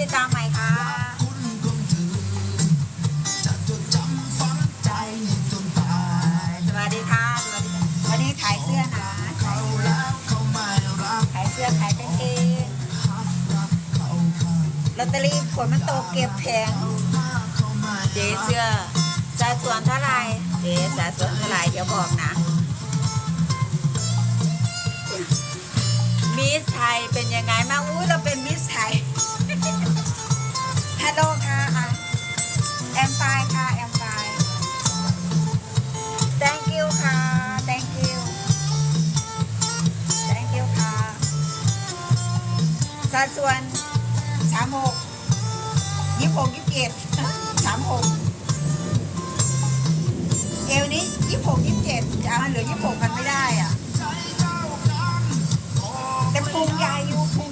ติดตามใหม่ค่ะ สวัสดีค่ะ สวัสดีค่ะวันนี้ขายเสื้อนะขายเสื้อขายเสื้อขายกางเกงลอตเตอรี่ผลมันตกเก็บแผงเจ๊เสื้อสัดส่วนเท่าไหร่เจ๊สัดส่วนเท่าไหร่เดี๋ยวบอกนะ มิสไทยเป็นยังไงบ้างอุ้ยเราเป็น ฮัลโหลค่ะอะแอมไฟค่ะแอมไฟ thank you ค่ะ thank you thank you ค่ะสัดส่วนสามหกยี่สิบหกยี่สิบเจ็ดสามหกเอวนี้ยี่สิบหกยี่สิบเจ็ดจะเอาให้เหลือยี่สิบหกมันไม่ได้อะแต่พุงใหญ่อยู่พุง